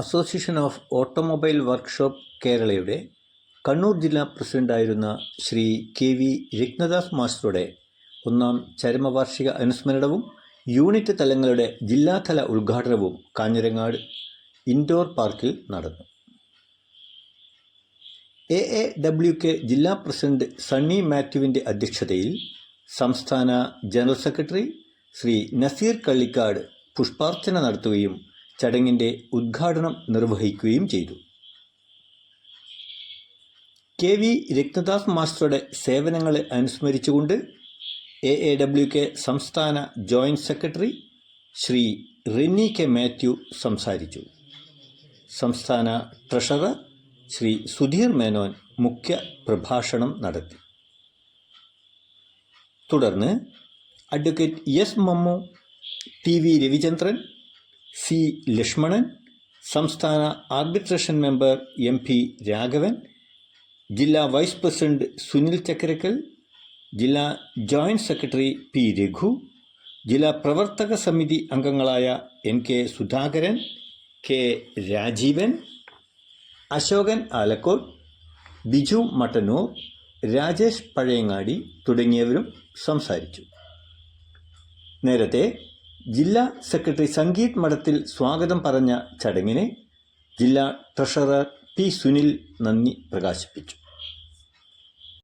Association of automobile workshop കേരളയുടെ കണ്ണൂർ ജില്ലാ പ്രസിഡന്റായിരുന്ന ശ്രീ കെ വി രത്നദാസ് മാസ്റ്ററുടെ ഒന്നാം ചരമവാർഷിക അനുസ്മരണവും യൂണിറ്റ് തലങ്ങളുടെ ജില്ലാതല ഉദ്ഘാടനവും കാഞ്ഞിരങ്ങാട് ഇൻഡോർ പാർക്കിൽ നടന്നു. എ എ ഡബ്ല്യു കെ ജില്ലാ പ്രസിഡന്റ് സണ്ണി മാത്യുവിന്റെ അധ്യക്ഷതയിൽ സംസ്ഥാന ജനറൽ സെക്രട്ടറി ശ്രീ നസീർ കള്ളിക്കാട് പുഷ്പാർച്ചന നടത്തുകയും ചടങ്ങിന്റെ ഉദ്ഘാടനം നിർവഹിക്കുകയും ചെയ്തു. കെ വി രക്തദാസ് മാസ്റ്ററുടെ സേവനങ്ങളെ അനുസ്മരിച്ചുകൊണ്ട് എ എ ഡബ്ല്യു കെ സംസ്ഥാന joint secretary Shri Rinni K Mathew സംസാരിച്ചു. സംസ്ഥാന ട്രഷറർ ശ്രീ സുധീർ മേനോൻ മുഖ്യ പ്രഭാഷണം നടത്തി. തുടർന്ന് advocate S Mammu T V Ravichandran C Lakshmanan സംസ്ഥാന arbitration member M P Raghavan ജില്ലാ വൈസ് പ്രസിഡന്റ് സുനിൽ ചക്കരക്കൽ ജില്ലാ ജോയിന്റ് സെക്രട്ടറി പി രഘു ജില്ലാ പ്രവർത്തക സമിതി അംഗങ്ങളായ N K Sudhakaran K Rajeevan Ashokan Alakode Biju Mattannur Rajesh Pazhayangadi തുടങ്ങിയവരും സംസാരിച്ചു. നേരത്തെ ജില്ലാ സെക്രട്ടറി സംഗീത് മഠത്തിൽ സ്വാഗതം പറഞ്ഞ ചടങ്ങിനെ ജില്ലാ ട്രഷറർ പി സുനിൽ നന്ദി പ്രകാശിപ്പിച്ചു.